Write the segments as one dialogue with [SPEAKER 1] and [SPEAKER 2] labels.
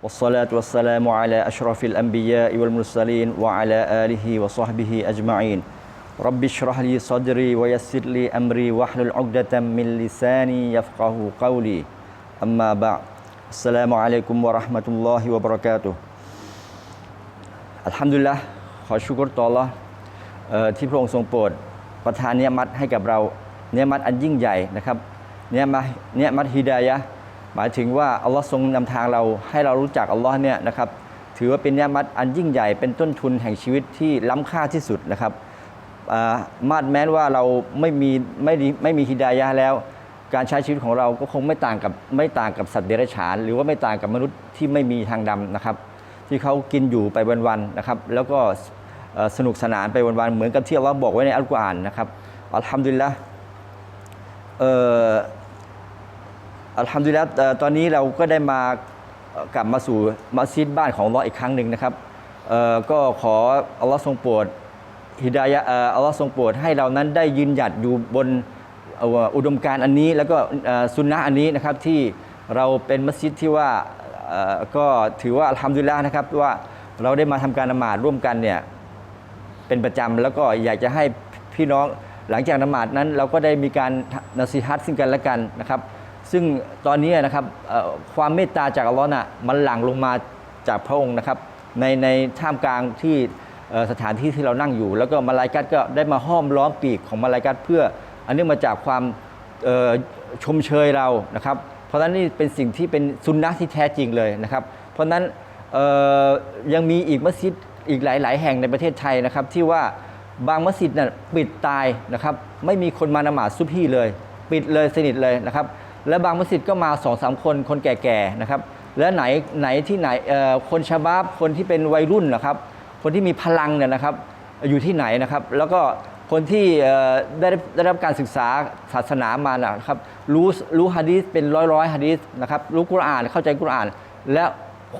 [SPEAKER 1] والصلاة والسلام على أشرف الأنبياء والمرسلين وعلى آله وصحبه أجمعين رب اشرح لي صدري ويسر لي أمري واحلل عقدة من لساني يفقه قولي أما بعد السلام عليكم ورحمة الله وبركاته อัลฮัมดุลิลละขอชุกรต่อ Allah เอ่อที่พระองค์ทรงโปรดประทานเนียมัดให้กับเราเนียมัดอันยิ่งใหญ่นะครับเนียมัดเนียมัดฮิดายะ หมายถึงว่าอัลลอฮ์ทรงนำทางเราให้เรารู้จักอัลลอฮ์เนี่ยนะครับถือว่าเป็นเนียมัดอันยิ่งใหญ่เป็นต้นทุนแห่งชีวิตที่ล้ำค่าที่สุดนะครับมาดแม้ว่าเราไม่มีไม่ไม่มีฮิดายะแล้ว การใช้ชีวิตของเราก็คงไม่ต่างกับไม่ต่างกับสัตว์เดรัจฉาน หรือว่าไม่ต่างกับมนุษย์ที่ไม่มีทางดำนะครับ ที่เขากินอยู่ไปวันๆนะครับ แล้วก็สนุกสนานไปวันๆเหมือนกับที่อัลลอฮ์บอกไว้ในอัลกุรอานนะครับอัลฮัมดุลิลละเอัลฮัมดุลิลละตอนนี้เราก็ได้มากลับมาสู่มัสยิดบ้านของอัลออีกครั้งหนึ่งนะครับก็ขออัลลอฮ์ทรงโปรดฮิดายะอัลลอฮ์ทรงโปรดให้เรานั้นได้ยืนหยัดอยู่บนอุดมการณ์อันนี้แล้วก็สุนนะอันนี้นะครับที่เราเป็นมัสยิดที่ว่าก็ถือว่าอัลฮัมดุลิลละห์นะครับว่าเราได้มาทำการนมาดร่วมกันเนี่ยเป็นประจำแล้วก็อยากจะให้พี่น้องหลังจากนมาดนั้น เราก็ได้มีการนัสิฮัตซึ่งกันและกันนะครับ ซึ่งตอนนี้นะครับความเมตตาจากอัลลอฮ์น่ะมันหลั่งลงมาจากพระองค์นะครับ ในในท่ามกลางที่สถานที่ที่เรานั่งอยู่ แล้วก็มาลายกัดก็ได้มาห้อมล้อมปีกของมาลายกัดเพื่อ อันนื่งมาจากความชมเชยเรานะครับ เพราะฉะนั้นนี่เป็นสิ่งที่เป็นสุนนะที่แท้จริงเลยนะครับ เพราะฉะนั้นยังมีอีกมัสยิดอีกหลาย ๆ แห่งในประเทศไทยนะครับ ที่ว่าบางมัสยิดน่ะปิดตายนะครับ ไม่มีคนมานมาดซุบฮีเลย ปิดเลยสนิทเลยนะครับ และบางมัสยิดก็มาสองสามคนคนแก่ๆนะครับและไหนไหนที่ไหนคนชาบาบคนที่เป็นวัยรุ่นนะครับ คนที่มีพลังเนี่ยนะครับอยู่ที่ไหนนะครับ แล้วก็คนที่ได้รับได้รับการศึกษาศาสนามานะครับรู้รู้ฮะดีษเป็นร้อยร้อยฮะดีษนะครับรู้กุรอานเข้าใจกุรอาน และ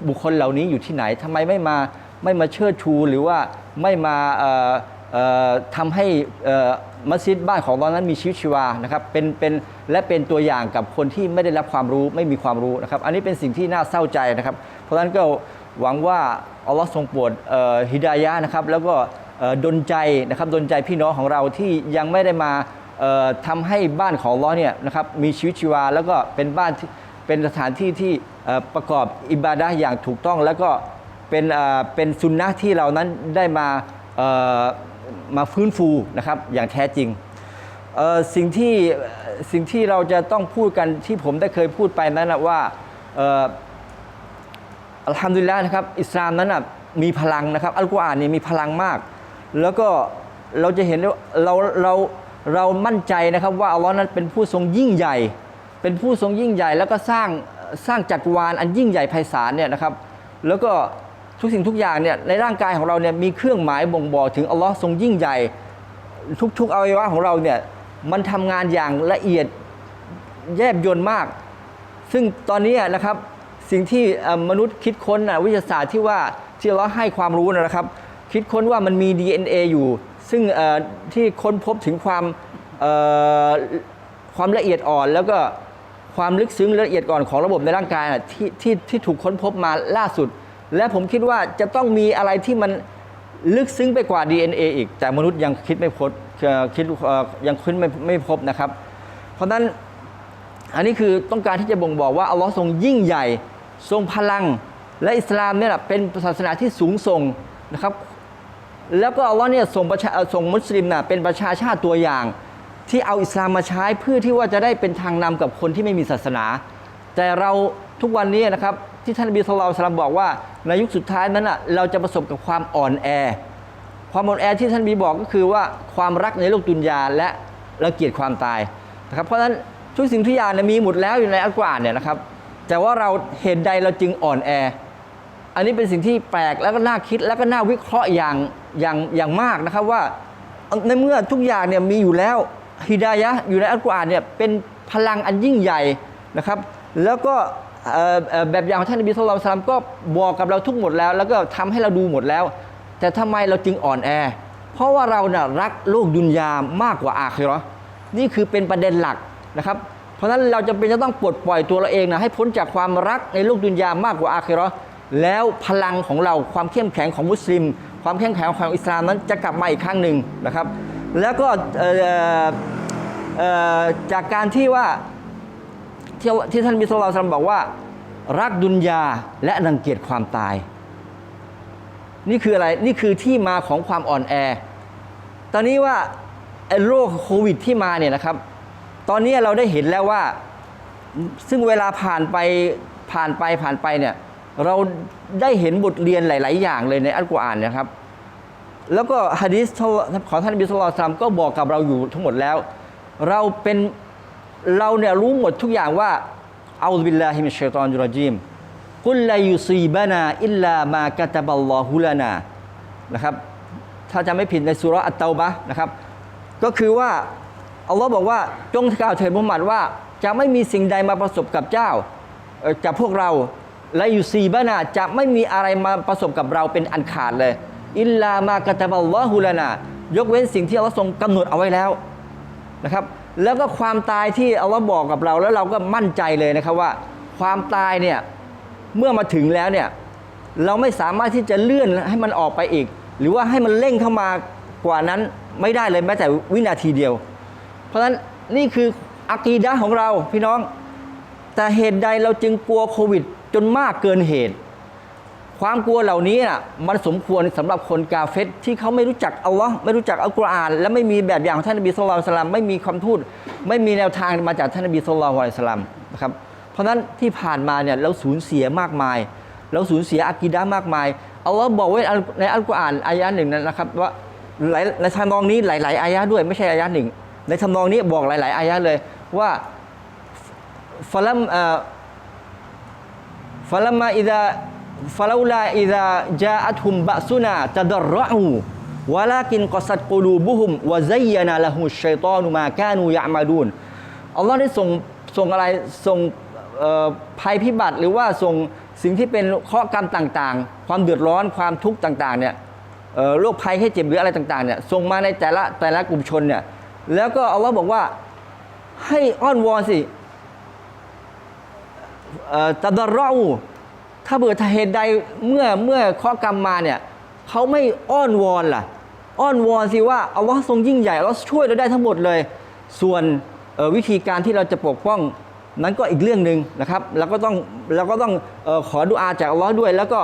[SPEAKER 1] บุคคลเหล่านี้อยู่ที่ไหนทำไมไม่มาไม่มาเชิดชู หรือว่าไม่มาเอ่อเอ่อทำให้ มัสยิดบ้านของเรานั้นมีชีวิตชีวานะครับเป็นเป็นและเป็นตัวอย่างกับคนที่ไม่ได้รับความรู้ไม่มีความรู้นะครับ อันนี้เป็นสิ่งที่น่าเศร้าใจนะครับ เพราะฉะนั้นก็หวังว่าอัลลอฮ์ทรงโปรดฮิดายะนะครับ แล้วก็ดลใจนะครับดลใจพี่น้องของเราที่ยังไม่ได้มาเอ่อทำให้บ้านของลอเนี่ยนะครับมีชีวิตชีวา แล้วก็เป็นบ้านที่เป็นสถานที่ที่ประกอบอิบาดะอย่างถูกต้อง แล้วก็เป็นเป็นสุนนะที่เรานั้นได้มา มาฟื้นฟูนะครับอย่างแท้จริงสิ่งที่สิ่งที่เราจะต้องพูดกันที่ผมได้เคยพูดไปนั้นนะว่าอัลฮัมดุลิลละนะครับอิสลามนั้นนะมีพลังนะครับอัลกุรอานนี่มีพลังมาก แล้วก็เราจะเห็นว่าเราเราเรามั่นใจนะครับว่าอัลลอฮ์นั้นเป็นผู้ทรงยิ่งใหญ่ เป็นผู้ทรงยิ่งใหญ่ แล้วก็สร้างสร้างจักรวาลอันยิ่งใหญ่ไพศาลเนี่ยนะครับ แล้วก็ ทุกสิ่งทุกอย่างเนี่ยในร่างกายของเราเนี่ยมีเครื่องหมายบ่งบอกถึงอัลลอฮ์ทรงยิ่งใหญ่ ทุกๆอวัยวะของเราเนี่ยมันทำงานอย่างละเอียดแยบยลมาก ซึ่งตอนนี้นะครับสิ่งที่มนุษย์คิดค้นนะวิทยาศาสตร์ที่ว่าที่เราให้ความรู้นะครับ คิดค้นว่ามันมี DNA อยู่ ซึ่งที่ค้นพบถึงความความละเอียดอ่อน แล้วก็ความลึกซึ้งละเอียดอ่อนของระบบในร่างกายที่ที่ที่ถูกค้นพบมาล่าสุด และผมคิดว่าจะต้องมีอะไรที่มันลึกซึ้งไปกว่า DNA อีก แต่มนุษย์ยังคิดไม่พบคิดยังค้นไม่ไม่พบนะครับ เพราะฉะนั้นอันนี้คือต้องการที่จะบ่งบอกว่าอัลลอฮ์ทรงยิ่งใหญ่ ทรงพลัง และอิสลามเนี่ยแหละเป็นศาสนาที่สูงส่งนะครับ แล้วก็อัลลอฮ์เนี่ยส่งประชาส่งมุสลิมน่ะเป็นประชาชาติตัวอย่าง ที่เอาอิสลามมาใช้เพื่อที่ว่าจะได้เป็นทางนำกับคนที่ไม่มีศาสนา แต่เราทุกวันนี้นะครับ ที่ท่านนบีสุลต่านบอกว่าในยุคสุดท้ายนั้นอะเราจะประสบกับความอ่อนแอ ความอ่อนแอที่ท่านบีบอกก็คือว่าความรักในโลกดุนยาและรังเกียจความตายนะครับเพราะฉะนั้นทุกสิ่งทุกอย่างเนี่ยมีหมดแล้วอยู่ในอัลกุรอานเนี่ยนะครับ แต่ว่าเราเหตุใดเราจึงอ่อนแอ อันนี้เป็นสิ่งที่แปลกแล้วก็น่าคิดแล้วก็น่าวิเคราะห์อย่างอย่างอย่างมากนะครับว่าในเมื่อทุกอย่างเนี่ยมีอยู่แล้วฮิดายะอยู่ในอัลกุรอานเนี่ยเป็นพลังอันยิ่งใหญ่นะครับ แล้วก็ แบบอย่างของท่านนบีสุลต่านก็บอกกับเราทุกหมดแล้ว แล้วก็ทำให้เราดูหมดแล้ว แต่ทำไมเราจึงอ่อนแอ เพราะว่าเราเนี่ยรักโลกดุนยามากกว่าอาคิราะห์นี่คือเป็นประเด็นหลักนะครับ เพราะฉะนั้นเราจะเป็นจะต้องปลดปล่อยตัวเราเองนะให้พ้นจากความรักในโลกดุนยามากกว่าอาคิราะห์แล้วพลังของเราความเข้มแข็งของมุสลิม ความเข้มแข็งของอิสลามนั้นจะกลับมาอีกครั้งหนึ่งนะครับ แล้วก็จากการที่ว่า ที่ที่ท่านมิสลาสลัมบอกว่า รักดุนยาและรังเกียจความตาย นี่คืออะไรนี่คือที่มาของความอ่อนแอ ตอนนี้ว่าโรคโควิดที่มาเนี่ยนะครับ ตอนนี้เราได้เห็นแล้วว่า ซึ่งเวลาผ่านไปผ่านไปผ่านไปเนี่ยเราได้เห็นบทเรียนหลาย ๆ อย่างเลยในอัลกุรอานนะครับ แล้วก็ฮะดีษของท่านบีสุลต่านก็บอกกับเราอยู่ทั้งหมดแล้ว เราเป็น เราเนี่ยรู้หมดทุกอย่างว่าอัลลอฮฺบิลลาฮิมิชัยตอนุรจีมกุลลายุซีบานาอิลลามากะตะบัลลอฮุลานานะครับ ถ้าจะไม่ผิดในสุรอัตเตาบะนะครับ ก็คือว่าอัลลอฮ์บอกว่าจงกล่าวเถิดมุฮัมมัดว่า จะไม่มีสิ่งใดมาประสบกับเจ้าเอ่อกับพวกเราและอยู่ซีบานาจะไม่มีอะไรมาประสบกับเราเป็นอันขาดเลย อิลลามากะตะบัลลอฮุลานา ยกเว้นสิ่งที่อัลลอฮ์ทรงกำหนดเอาไว้แล้วนะครับแล้วก็ความตายที่เอัลลอฮ์บอกกับเราแล้วเราก็มั่นใจเลยนะครับว่า ความตายเนี่ยเมื่อมาถึงแล้วเนี่ยเราไม่สามารถที่จะเลื่อนให้มันออกไปอีก หรือว่าให้มันเร่งเข้ามากว่านั้นไม่ได้เลยแม้แต่วินาทีเดียว เพราะฉะนั้นนี่คืออากีดะของเราพี่น้อง แต่เหตุใดเราจึงกลัวโควิดจนมากเกินเหตุ ความกลัวเหล่านี้น่ะมันสมควรสำหรับคนกาเฟตที่เขาไม่รู้จักอัลลอฮ์ไม่รู้จักอัลกุรอาน และไม่มีแบบอย่างของท่านนบีสุลต่านสลัมไม่มีคำทูตไม่มีแนวทางมาจากท่านนบีสุลต่านสลัมนะครับเพราะฉะนั้นที่ผ่านมาเนี่ยเราสูญเสียมากมาย เราสูญเสียอากีดะมากมายอัลลอฮ์บอกไว้ในอัลกุรอานอายะห์หนึ่งนะครับว่าหลายในทำนองนี้หลาย ๆ อายะห์ด้วยไม่ใช่อายะห์หนึ่งในทำนองนี้บอกหลาย ๆ อายะห์เลยว่าฟลัมเอ่ ฟาลาลาอิดะจาอัตุมบะซุนาจะดรออูวะลากินกอสัดกูลูบุฮุมวะไซยานาละหุชัยตอนุมากานูยะมาดูนอัลลอฮ์ได้ส่งส่งอะไรส่งภัยพิบัติหรือว่าส่งสิ่งที่เป็นเคข้อกรรมต่างๆ ความเดือดร้อนความทุกข์ต่างๆเนี่ยโรคภัยให้เจ็บหรืออะไรต่างๆเนี่ยส่งมาในแต่ละแต่ละกลุ่มชนเนี่ยแล้วก็อัลลอฮ์บอกว่าให้อ้อนวอนสิตะดรออู ถ้าเบื่อเหตุใดเมื่อเมื่อข้อกรรมมาเนี่ยเขาไม่อ้อนวอนล่ะ อ้อนวอนสิว่าอัลลอฮ์ทรงยิ่งใหญ่เราช่วยเราได้ทั้งหมดเลย ส่วนวิธีการที่เราจะปกป้องนั้นก็อีกเรื่องหนึ่งนะครับเราก็ต้องเราก็ต้องอขอดุอาจากอัลลอฮ์ด้วย แล้วก็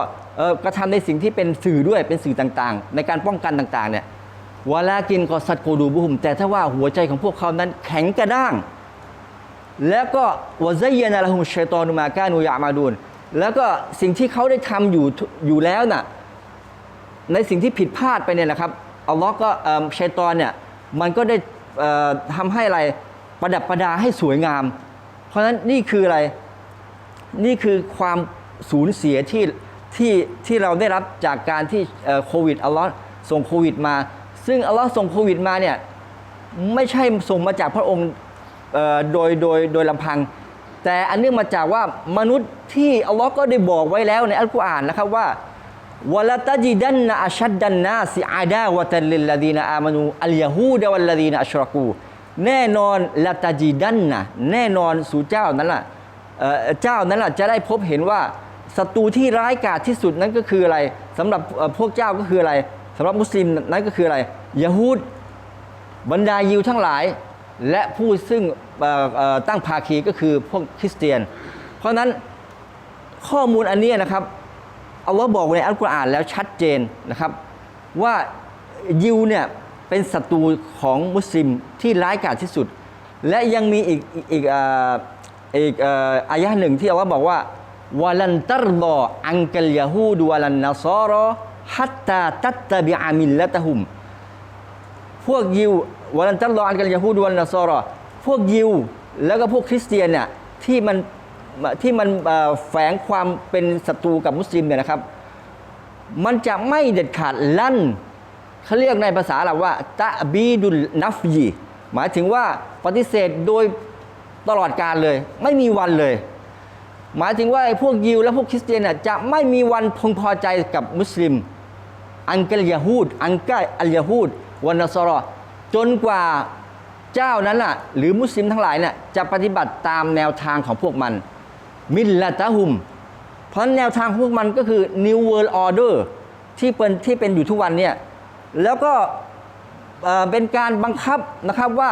[SPEAKER 1] กระทำในสิ่งที่เป็นสื่อด้วยเป็นสื่อต่างๆ ในการป้องกันต่างๆเนี่ยวาลากินกอสัตโกดูบุหุม แต่ถ้าว่าหัวใจของพวกเขานั้นแข็งกระด้าง แล้วก็วะซัยยนะละฮุมชัยตอนุมากานูยามาดูน แล้วก็สิ่งที่เขาได้ทำอยู่อยู่แล้วน่ะในสิ่งที่ผิดพลาดไปเนี่ยนะครับอัลลอฮ์ก็ชัยตอนเนี่ยมันก็ได้เอ่อทำให้อะไรประดับประดาให้สวยงาม เพราะฉะนั้นนี่คืออะไรนี่คือความสูญเสียที่ที่ที่เราได้รับจากการที่โควิดอัลลอฮ์ส่งโควิดมา ซึ่งอัลลอฮ์ส่งโควิดมาเนี่ยไม่ใช่ส่งมาจากพระองค์โดยโดยโดยลำพัง แต่อันเนื่องมาจากว่ามนุษย์ที่อัลลอฮ์ก็ได้บอกไว้แล้วในอัลกุรอานนะครับว่าวะลาตจิดันนะอัชัดดันนาสิอาดาวะตัลลิลลดีนอามานูอัลยาฮูดะวัลลาดีนอัชรกูแน่นอนละตจิดันนะแน่นอนสู่เจ้านั้นล่ะเจ้านั้นล่ะจะได้พบเห็นว่าศัตรูที่ร้ายกาจที่สุดนั้นก็คืออะไรสำหรับพวกเจ้าก็คืออะไรสำหรับมุสลิมนั้นก็คืออะไรยะฮูดบรรดายิวทั้งหลาย และผู้ซึ่ง ตั้งภาคีก็คือพวกคริสเตียน เพราะนั้นข้อมูลอันนี้นะครับอัลลอฮ์บอกในอัลกุรอานแล้วชัดเจนนะครับ ว่ายิวเนี่ยเป็นศัตรูของมุสลิมที่ร้ายกาจที่สุด และยังมีอีกอีกอีกอายะหนึ่งที่อัลลอฮ์บอกว่าวะลันตัรดออังกัลยาฮูดวะลันนัซารอฮัตตาตัตตบิอามิลละตะฮุม พวกยิววาลันตัลลออันกันยาฮูดวันนัสรอ พวกยิวแล้วก็พวกคริสเตียนเนี่ยที่มันที่มันแฝงความเป็นศัตรูกับมุสลิมเนี่ยนะครับ มันจะไม่เด็ดขาดลั่นเขาเรียกในภาษาอาหรับว่าตะบีดุลนัฟยีหมายถึงว่าปฏิเสธโดยตลอดการเลย ไม่มีวันเลย หมายถึงว่าพวกยิวและพวกคริสเตียนน่ยจะไม่มีวันพึงพอใจกับมุสลิม อังกัลยาฮูดอังกัลอัลยาฮูดวันนสรอจนกว่า เจ้านั้นน่ะหรือมุสลิมทั้งหลายเนี่ยจะปฏิบัติตามแนวทางของพวกมัน มิลละตะฮุม เพราะแนวทางของพวกมันก็คือ New World Order ที่เป็นที่เป็นอยู่ทุกวันเนี่ยแล้วก็เป็นการบังคับนะครับว่า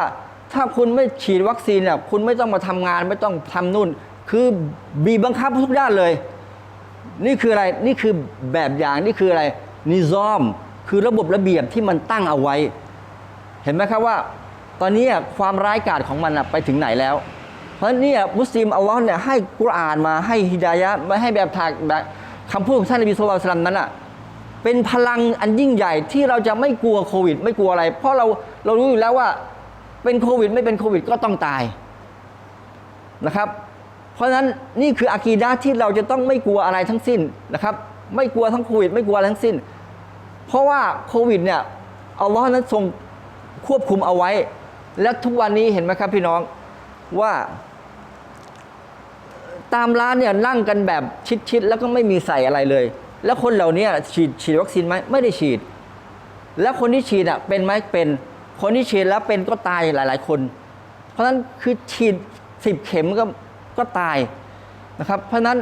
[SPEAKER 1] ถ้าคุณไม่ฉีดวัคซีนเนี่ยคุณไม่ต้องมาทำงานไม่ต้องทำนู่น คือบีบบังคับทุกด้านเลย นี่คืออะไรนี่คือแบบอย่างนี่คืออะไรนิซอม คือระบบระเบียบที่มันตั้งเอาไว้ เห็นไหมครับว่า ตอนนี้ความร้ายกาจของมันไปถึงไหนแล้ว เพราะนี่มุสลิมอัลลอฮ์เนี่ยให้กุรอานมาให้ฮิดายะมาให้แบบทางแบบคำพูดของท่านนบีสุลต่านนั้นอะเป็นพลังอันยิ่งใหญ่ที่เราจะไม่กลัวโควิด ไม่กลัวอะไร เพราะเราเรารู้อยู่แล้วว่าเป็นโควิด ไม่เป็นโควิดก็ต้องตายนะครับ เพราะฉะนั้นนี่คืออากีดะห์ที่เราจะต้องไม่กลัวอะไรทั้งสิ้นนะครับ ไม่กลัวทั้งโควิด ไม่กลัวอะไรทั้งสิ้น เพราะว่าโควิดเนี่ยอัลลอฮ์นั้นทรงควบคุมเอาไว้ และทุกวันนี้เห็นไหมครับพี่น้องว่า ตามร้านเนี่ยนั่งกันแบบชิดๆแล้วก็ไม่มีใส่อะไรเลย แล้วคนเหล่านี้ฉีดฉีดวัคซีนไหมไม่ได้ฉีด แล้วคนที่ฉีดอะเป็นไหมเป็นคนที่ฉีดแล้วเป็นก็ตายหลาย ๆ คน เพราะฉะนั้นคือฉีดสิบเข็มก็ก็ตายนะครับ เพราะฉะนั้น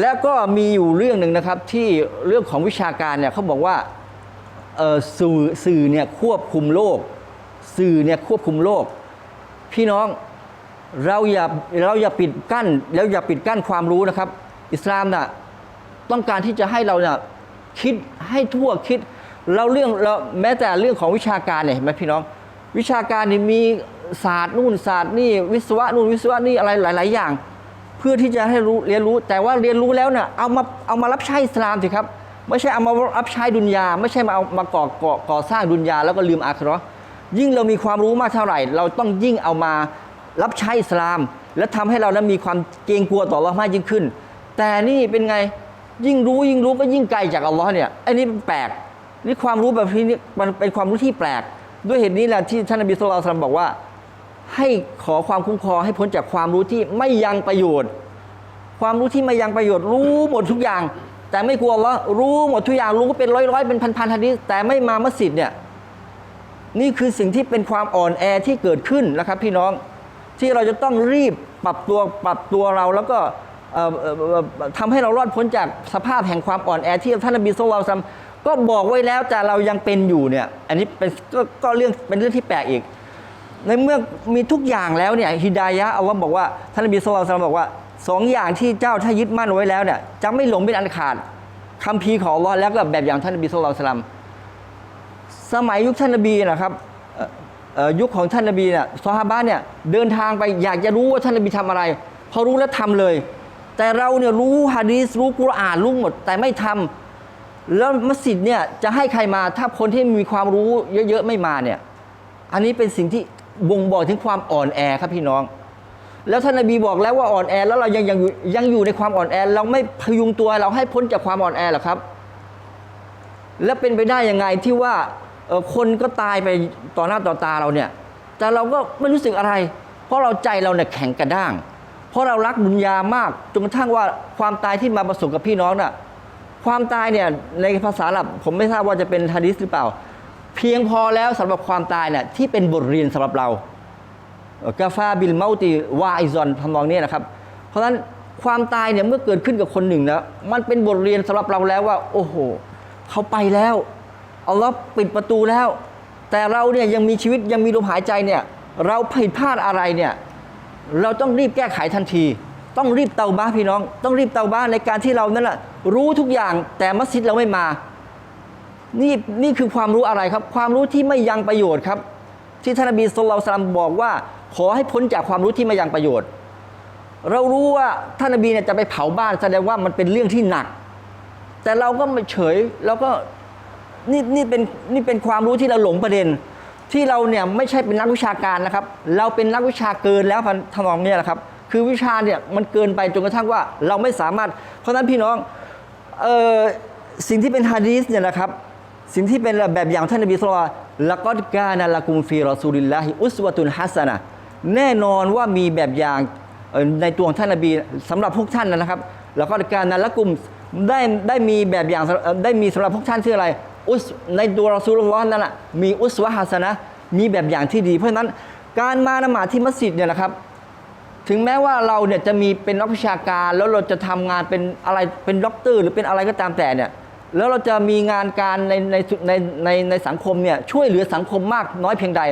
[SPEAKER 1] แล้วก็มีอยู่เรื่องหนึ่งนะครับที่เรื่องของวิชาการเนี่ยเขาบอกว่าสื่อสื่อเนี่ยควบคุมโลก สื่อเนี่ยควบคุมโลก พี่น้องเราอย่าเราอย่าปิดกั้น แล้วอย่าปิดกั้นความรู้นะครับ อิสลามน่ะต้องการที่จะให้เราเนี่ยคิดให้ทั่วคิดเราเรื่องเราแม้แต่เรื่องของวิชาการเนี่ยเห็นไหมพี่น้อง วิชาการนี่มีศาสตร์นู่นศาสตร์นี่วิศวะนู่นวิศวะนี่อะไรหลาย ๆ อย่าง เพื่อที่จะให้รู้เรียนรู้ แต่ว่าเรียนรู้แล้วเนี่ยเอามาเอามารับใช้อิสลามสิครับไม่ใช่เอามารับใช้ดุนยา ไม่ใช่มาเอามาก่อก่อก่อสร้างดุนยาแล้วก็ลืมอาคราะ์ ยิ่งเรามีความรู้มากเท่าไหร่ เราต้องยิ่งเอามารับใช้อิสลาม และทำให้เรานั้นมีความเกรงกลัวต่ออัลลอฮ์มากยิ่งขึ้น แต่นี่เป็นไงยิ่งรู้ยิ่งรู้ก็ยิ่งไกลจากอัลลอฮ์เนี่ยไอ้นี่แปลกนี่ความรู้แบบนี้มันเป็นความรู้ที่แปลก ด้วยเหตุนี้แหละที่ท่านนบีสุลต่านบอกว่า ให้ขอความคุ้มครองให้พ้นจากความรู้ที่ไม่ยังประโยชน์ ความรู้ที่ไม่ยังประโยชน์ รู้หมดทุกอย่าง แต่ไม่กลัวว่ารู้หมดทุกอย่างรู้ก็เป็นร้อยๆเป็นพันๆทันทีแต่ไม่มามัสยิดเนี่ย นี่คือสิ่งที่เป็นความอ่อนแอที่เกิดขึ้นนะครับ พี่น้องที่เราจะต้องรีบปรับตัวปรับตัวเราแล้วก็เอ่อเอ่อเอ่อทำให้เรารอดพ้นจากสภาพแห่งความอ่อนแอที่ท่านนบีสุลต่านก็บอกไว้แล้วแต่เรายังเป็นอยู่เนี่ย อันนี้เป็นก็ก็เรื่องเป็นเรื่องที่แปลกอีก ในเมื่อมีทุกอย่างแล้วเนี่ยฮิดายะห์อัลลอฮ์บอกว่าท่านนบีสุลต่านบอกว่าสองอย่างที่เจ้าถ้ายึดมั่นไว้แล้วเนี่ยจะไม่หลงเป็นอันขาดคำพีของอัลลอฮ์แล้วก็แบบอย่างท่านนบีสุลต่าน สมัยยุคท่านนบีนะครับยุคของท่านนบีเนี่ยซอฮาบะเนี่ยเดินทางไปอยากจะรู้ว่าท่านนบีทำอะไร พอรู้แล้วทำเลย แต่เราเนี่ยรู้ฮะดีษรู้กุรอานรู้หมด แต่ไม่ทำแล้วมัสยิดเนี่ยจะให้ใครมาถ้าคนที่มีความรู้เยอะๆไม่มาเนี่ยอันนี้เป็นสิ่งที่บ่งบอกถึงความอ่อนแอครับพี่น้อง แล้วท่านนบีบอกแล้วว่าอ่อนแอ แล้วเรายังยังอยู่ยังอยู่ในความอ่อนแอ เราไม่พยุงตัวเราให้พ้นจากความอ่อนแอหรอครับ แล้วเป็นไปได้ยังไงที่ว่า คนก็ตายไปต่อหน้าต่อตาเราเนี่ย แต่เราก็ไม่รู้สึกอะไร เพราะเราใจเราเนี่ยแข็งกระด้าง เพราะเรารักดุนยามากจนกระทั่งว่าความตายที่มาประสบกับพี่น้องน่ะความตายเนี่ยในภาษาหรับผมไม่ทราบว่าจะเป็นฮะดิษหรือเปล่า เพียงพอแล้วสำหรับความตายเนี่ยที่เป็นบทเรียนสำหรับเรากาฟาบิลเมาติวาอิซอนทำนองนี้นะครับ เพราะฉะนั้นความตายเนี่ยเมื่อเกิดขึ้นกับคนหนึ่งนะมันเป็นบทเรียนสำหรับเราแล้วว่า โอ้โห เขาไปแล้ว อัลลอฮ์ปิดประตูแล้ว แต่เราเนี่ยยังมีชีวิตยังมีลมหายใจเนี่ยเราผิดพลาดอะไรเนี่ยเราต้องรีบแก้ไขทันที ต้องรีบเตาบ้าพี่น้อง ต้องรีบเตาบ้าในการที่เรานั่นแหละรู้ทุกอย่างแต่มัสยิดเราไม่มา นี่นี่คือความรู้อะไรครับ ความรู้ที่ไม่ยังประโยชน์ครับ ที่ท่านนบีสุลต่านบอกว่า ขอให้พ้นจากความรู้ที่ไม่ยังประโยชน์ เรารู้ว่าท่านนบีเนี่ยจะไปเผาบ้านแสดงว่ามันเป็นเรื่องที่หนัก แต่เราก็ไม่เฉยเราก็ นี่นี่เป็นนี่เป็นความรู้ที่เราหลงประเด็น ที่เราเนี่ยไม่ใช่เป็นนักวิชาการนะครับ เราเป็นนักวิชาเกินแล้วพันทำนองเนี้แหละครับ คือวิชาเนี่ยมันเกินไปจนกระทั่งว่าเราไม่สามารถ เพราะนั้นพี่น้องเออสิ่งที่เป็นฮะดีษเนี่ยนะครับสิ่งที่เป็นแบบอย่างท่านนบีสุลต่านละกอดกานะละกุมฟีรอซูลิลลาฮิอุสวะตุนฮัสนะแน่นอนว่ามีแบบอย่างในตัวของท่านนบีสำหรับพวกท่านนะครับละกอดกานะละกุมได้ได้มีแบบอย่างได้มีสำหรับพวกท่านชื่ออะไร อุสในตัวรอซูลุลลอฮ์นั่นแหละมีอุสวะฮัสนะมีแบบอย่างที่ดี เพราะนั้นการมานมาดที่มัสยิดเนี่ยนะครับ ถึงแม้ว่าเราเนี่ยจะมีเป็นนักวิชาการแล้วเราจะทำงานเป็นอะไรเป็นด็อกเตอร์หรือเป็นอะไรก็ตามแต่เนี่ยแล้วเราจะมีงานการในในในในในสังคมเนี่ยช่วยเหลือสังคมมากน้อยเพียงใด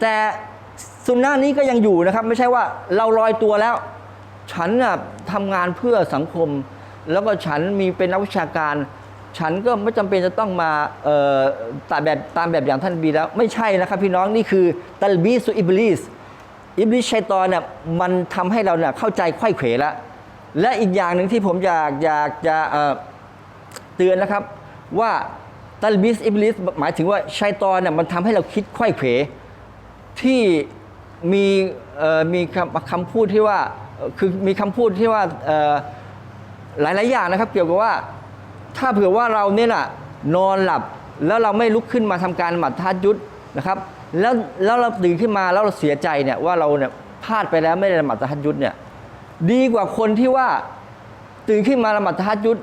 [SPEAKER 1] แต่สุนนะนี้ก็ยังอยู่นะครับ ไม่ใช่ว่าเราลอยตัวแล้ว ฉันน่ะทำงานเพื่อสังคม แล้วก็ฉันมีเป็นนักวิชาการ ฉันก็ไม่จำเป็นจะต้องมาตามแบบตามแบบอย่างท่านบีแล้ว ไม่ใช่นะครับพี่น้องนี่คือตัลบีสุอิบลิสอิบลิสชัยตอนเนี่ยมันทำให้เราเนี่ยเข้าใจไข้เขวแล้วและอีกอย่างหนึ่งที่ผมอยากอยากจะเตือนนะครับว่าตัลบิสอิบลิสหมายถึงว่าชัยตอนเนี่ยมันทำให้เราคิดไข้เขวที่มีมีคำคำพูดที่ว่าคือมีคำพูดที่ว่าเอ่อหลายๆอย่างนะครับ เกี่ยวกับว่า ถ้าเผื่อว่าเราเนี่ยน่ะนอนหลับแล้วเราไม่ลุกขึ้นมาทำการหมัดทัดยุดนะครับ แล้วแล้วเราตื่นขึ้นมาแล้วเราเสียใจเนี่ยว่าเราเนี่ยพลาดไปแล้วไม่ได้ละหมัดทัดยุดเนี่ยดีกว่าคนที่ว่าตื่นขึ้นมาละหมาดตะฮัดยุด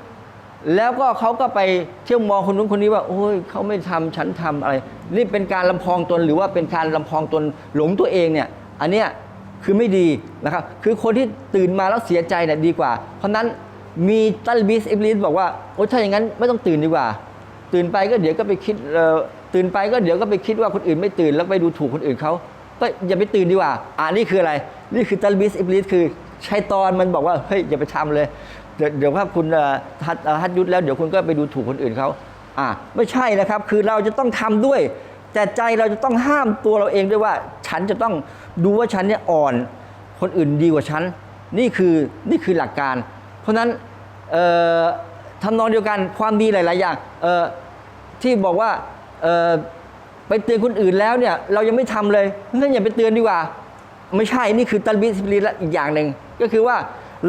[SPEAKER 1] แล้วก็เขาก็ไปเที่ยวมองคนนู้นคนนี้ว่าโอ้ยเขาไม่ทำฉันทำอะไร นี่เป็นการลำพองตนหรือว่าเป็นการลำพองตนหลงตัวเองเนี่ยอันเนี้ยคือไม่ดีนะครับคือคนที่ตื่นมาแล้วเสียใจเนี่ยดีกว่า เพราะนั้น มีตัลบิสอิบลิสบอกว่าโอ้ถ้าอย่างนั้นไม่ต้องตื่นดีกว่า ตื่นไปก็เดี๋ยวก็ไปคิดตื่นไปก็เดี๋ยวก็ไปคิดว่าคนอื่นไม่ตื่นแล้วไปดูถูกคนอื่นเขาก็อย่าไปตื่นดีกว่าอ่านี่คืออะไร นี่คือตัลบิสอิบลิสคือชัยตอนมันบอกว่าเฮ้ยอย่าไปทำเลยเดี๋ยวเดี๋ยวถ้าคุณเอ่อทัดทัดยุทธแล้วเดี๋ยวคุณก็ไปดูถูกคนอื่นเขาอ่าไม่ใช่นะครับ คือเราจะต้องทำด้วย แต่ใจเราจะต้องห้ามตัวเราเองด้วยว่า ฉันจะต้องดูว่าฉันเนี่ยอ่อน คนอื่นดีกว่าฉัน นี่คือนี่คือหลักการ เพราะฉะนั้นทำนองเดียวกันความดีหลาย ๆ อย่างที่บอกว่าไปเตือนคนอื่นแล้วเนี่ยเรายังไม่ทำเลยงั้นอย่าไปเตือนดีกว่า ไม่ใช่นี่คือตัลบิสบิลิละอีกอย่างหนึ่งก็คือว่า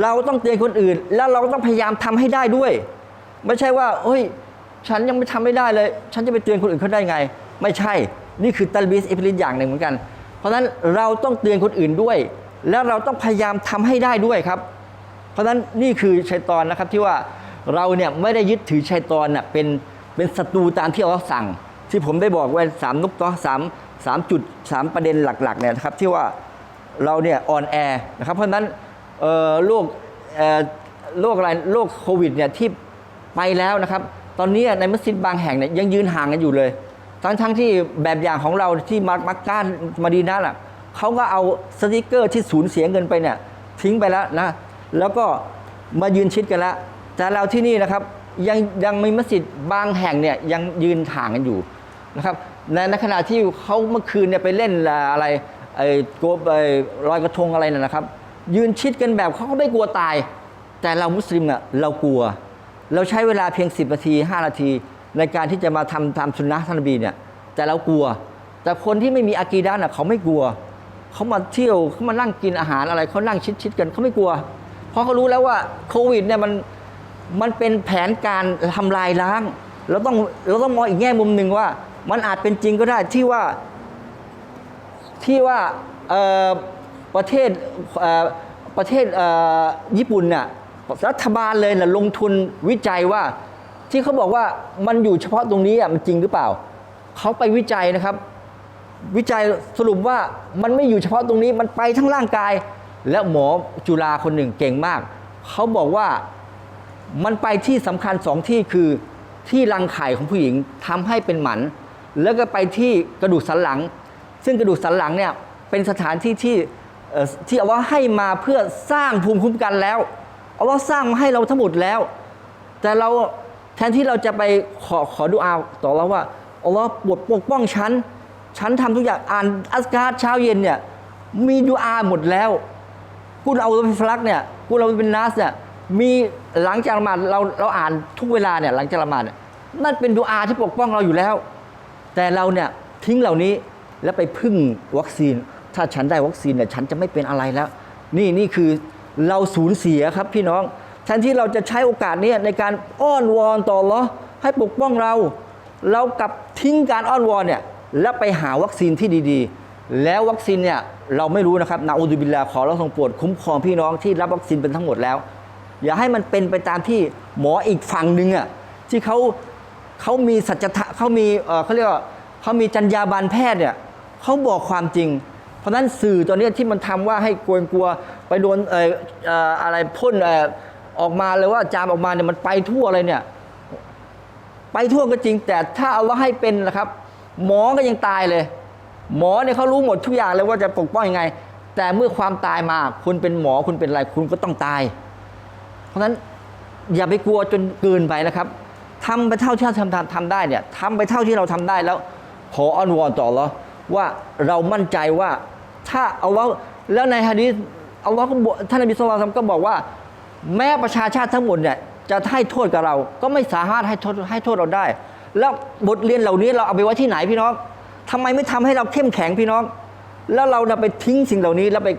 [SPEAKER 1] เราต้องเตือนคนอื่น แล้วเราก็ต้องพยายามทำให้ได้ด้วย ไม่ใช่ว่าเฮ้ยฉันยังไม่ทำไม่ได้เลย ฉันจะไปเตือนคนอื่นเขาได้ไง ไม่ใช่นี่คือตัลบิสอิบลิสอย่างหนึ่งเหมือนกัน เพราะฉะนั้นเราต้องเตือนคนอื่นด้วย แล้วเราต้องพยายามทำให้ได้ด้วยครับ เพราะฉะนั้นนี่คือชัยตอนนะครับที่ว่าเราเนี่ยไม่ได้ยึดถือชัยตอนน่ะเป็นเป็นศัตรูตามที่เราสั่ง ที่ผมได้บอกไว้สามนกต่อสามสามจุดสามประเด็นหลักๆเนี่ยนะครับที่ว่าเราเนี่ยอ่อนแอนะครับเพราะฉะนั้นเอ่อโรคโรคอะไรโรคโควิดเนี่ยที่ไปแล้วนะครับ ตอนนี้ในมัสยิดบางแห่งเนี่ยยังยืนห่างกันอยู่เลย ทั้งทั้งที่แบบอย่างของเราที่มักมักกานมาดีนาล่ะเขาก็เอาสติกเกอร์ที่สูญเสียเงินไปเนี่ยทิ้งไปแล้วนะ แล้วก็มายืนชิดกันแล้ว แต่เราที่นี่นะครับยังยังมีมัสยิดบางแห่งเนี่ยยังยืนห่างกันอยู่นะครับในในขณะที่เขาเมื่อคืนเนี่ยไปเล่นอะไรไอ้โกบไอ้ลอยกระทงอะไรน่ะนะครับ ยืนชิดกันแบบเขาก็ไม่กลัวตาย แต่เรามุสลิมน่ะเรากลัว เราใช้เวลาเพียง 10 นาที 5 นาที ในการที่จะมาทำตามสุนนะท่านนบีเนี่ยแต่เรากลัว แต่คนที่ไม่มีอากีดาน่ะเขาไม่กลัว เขามาเที่ยวเขามานั่งกินอาหารอะไรเขานั่งชิดๆกันเขาไม่กลัว เพราะเขารู้แล้วว่าโควิดเนี่ยมันมันเป็นแผนการทำลายล้างเราต้องเราต้องมองอีกแง่มุมหนึ่งว่า มันอาจเป็นจริงก็ได้ที่ว่าที่ว่าประเทศประเทศญี่ปุ่นน่ะรัฐบาลเลยนะลงทุนวิจัยว่า ที่เขาบอกว่ามันอยู่เฉพาะตรงนี้อะมันจริงหรือเปล่าเขาไปวิจัยนะครับ วิจัยสรุปว่ามันไม่อยู่เฉพาะตรงนี้มันไปทั้งร่างกาย และหมอจุฬาคนหนึ่งเก่งมาก เขาบอกว่ามันไปที่สำคัญสองที่คือที่รังไข่ของผู้หญิงทำให้เป็นหมัน แล้วก็ไปที่กระดูกสันหลัง ซึ่งกระดูกสันหลังเนี่ยเป็นสถานที่ที่ที่เอาว่าให้มาเพื่อสร้างภูมิคุ้มกันแล้ว เอาว่าสร้างมาให้เราทั้งหมดแล้ว แต่เราแทนที่เราจะไปขอขอดูอาต่อเราว่าอัลลอฮ์ปกปกป้องฉัน ฉันทำทุกอย่างอ่านอัสการ์เช้าเย็นเนี่ยมีดูอาหมดแล้ว กุลเอาเป็นฟลักเนี่ยกุลเอาเป็นนัสเนี่ยมีหลังจากละหมาดเราเราอ่านทุกเวลาเนี่ยหลังจากละหมาดเนี่ยนั่นเป็นดูอาที่ปกป้องเราอยู่แล้ว แต่เราเนี่ยทิ้งเหล่านี้แล้วไปพึ่งวัคซีน ถ้าฉันได้วัคซีนเนี่ยฉันจะไม่เป็นอะไรแล้ว นี่นี่คือเราสูญเสียครับพี่น้องแทนที่เราจะใช้โอกาสนี้ในการอ้อนวอนต่ออัลเลอให้ปกป้องเรา เรากลับทิ้งการอ้อนวอนเนี่ยแล้วไปหาวัคซีนที่ดีๆ แล้ววัคซีนเนี่ยเราไม่รู้นะครับนาอูดุบิลลาขอเราทรงโปรดคุ้มครองพี่น้องที่รับวัคซีนเป็นทั้งหมดแล้ว อย่าให้มันเป็นไปตามที่หมออีกฝั่งหนึ่งอะที่เขาเขามีสัจธรรมเขามีเขาเรียกว่าเขามีจรรยาบรรณแพทย์เนี่ยเขาบอกความจริง เพราะฉะนั้นสื่อตัวเนี้ที่มันทำว่าให้กลัวกลัวไปโดนเออเอออะไรพ่นเออออกมาเลยว่าจามออกมาเนี่ยมันไปทั่วเลยเนี่ยไปทั่วก็จริง แต่ถ้าเอาว่าให้เป็นนะครับ หมอก็ยังตายเลย หมอเนี่ยเขารู้หมดทุกอย่างเลยว่าจะปกป้องยังไง แต่เมื่อความตายมาคุณเป็นหมอคุณเป็นอะไรคุณก็ต้องตาย เพราะฉะนั้นอย่าไปกลัวจนเกินไปนะครับทำไปเท่าที่เราทำทำทำได้เนี่ยทำไปเท่าที่เราทำได้แล้ว ขออ้อนวอนต่อเลอว่าเรามั่นใจว่าถ้าเอัลลอแล้วในฮะดีษอัลลอก็บอกท่านนบีสุลต่านก็บอกว่า แม้ประชาชาติทั้งหมดเนี่ยจะให้โทษกับเรา ก็ไม่สามารถให้โทษให้โทษเราได้ แล้วบทเรียนเหล่านี้เราเอาไปไว้ที่ไหนพี่น้อง ทำไมไม่ทำให้เราเข้มแข็งพี่น้อง แล้วเราไปทิ้งสิ่งเหล่านี้แล้วไป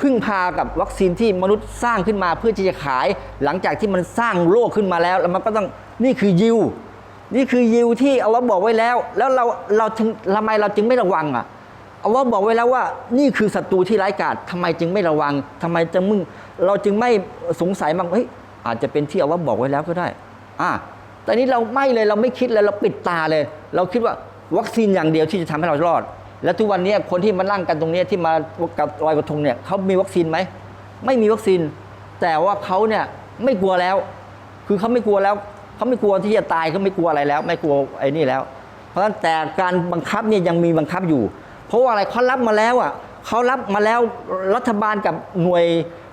[SPEAKER 1] พึ่งพากับวัคซีนที่มนุษย์สร้างขึ้นมาเพื่อที่จะขาย หลังจากที่มันสร้างโลกขึ้นมาแล้ว แล้วมันก็ต้องนี่คือยิวนี่คือยิวที่อัลลอฮ์บอกไว้แล้ว แล้วเราเราถึงทำไมเราจึงไม่ระวังอะอัลลอฮ์บอกไว้แล้วว่า นี่คือศัตรูที่ร้ายกาจทำไมจึงไม่ระวังทำไมจึงมึงเราจึงไม่สงสัยมั้งเฮ้ยอาจจะเป็นที่อัลลอฮ์บอกไว้แล้วก็ได้ อะแต่นี้เราไม่เลยเราไม่คิดเลยเราปิดตาเลย เราคิดว่า วัคซีนอย่างเดียวที่จะทำให้เรารอด แล้วทุกวันนี้คนที่มานั่งกันตรงนี้ที่มากับลอยกระทงเนี่ยเขามีวัคซีนไหมไม่มีวัคซีน แต่ว่าเขาเนี่ยไม่กลัวแล้ว คือเขาไม่กลัวแล้วเขาไม่กลัวที่จะตายเขาไม่กลัวอะไรแล้ว ไม่กลัวไอ้นี่แล้ว เพราะฉะนั้นแต่การบังคับเนี่ยยังมีบังคับอยู่ เพราะว่าอะไรเขารับมาแล้วอะเขารับมาแล้วรัฐบาลกับหน่วย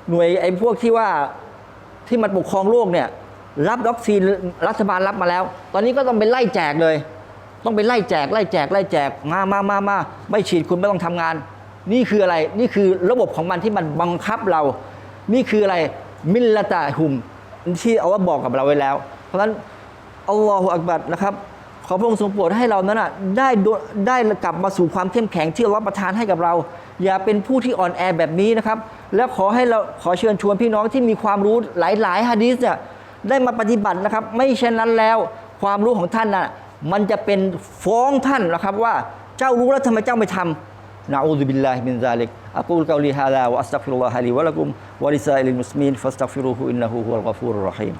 [SPEAKER 1] หน่วยไอ้พวกที่ว่าที่มันปกครองโลกเนี่ยรับวัคซีนรัฐบาลรับมาแล้ว ตอนนี้ก็ต้องไปไล่แจกเลย ต้องไปไล่แจกไล่แจกไล่แจกมามามามาไม่ฉีดคุณไม่ต้องทำงาน นี่คืออะไรนี่คือระบบของมันที่มันบังคับเรา นี่คืออะไรมิลละตะฮุมที่เอัลลอฮ์บอกกับเราไว้แล้ว เพราะฉะนั้นอัลลอฮฺอักบัดนะครับขอพระองค์ทรงโปรดให้เรานั้นนะได้ได้กลับมาสู่ความเข้มแข็งที่อัลลอฮ์ประทานให้กับเรา อย่าเป็นผู้ที่อ่อนแอแบบนี้นะครับ แล้วขอให้เราขอเชิญชวนพี่น้องที่มีความรู้หลายๆฮะดีษเนี่ยได้มาปฏิบัตินะครับ ไม่เช่นนั้นแล้วความรู้ของท่านน่ะ มันจะเป็นฟ้องท่านนะครับว่าเจ้ารู้แล้วทำไมเจ้าไม่ทำนะอูซุบิลลาฮิมินซาลิกอักูลกาลีฮาลาวะอัสตัฟิรุลลอฮะลีวะละกุมวะลิซาอิลมุสลิมีนฟัสตัฟิรูฮุอินนะฮูฮุวัลกฟูรุรรฮีม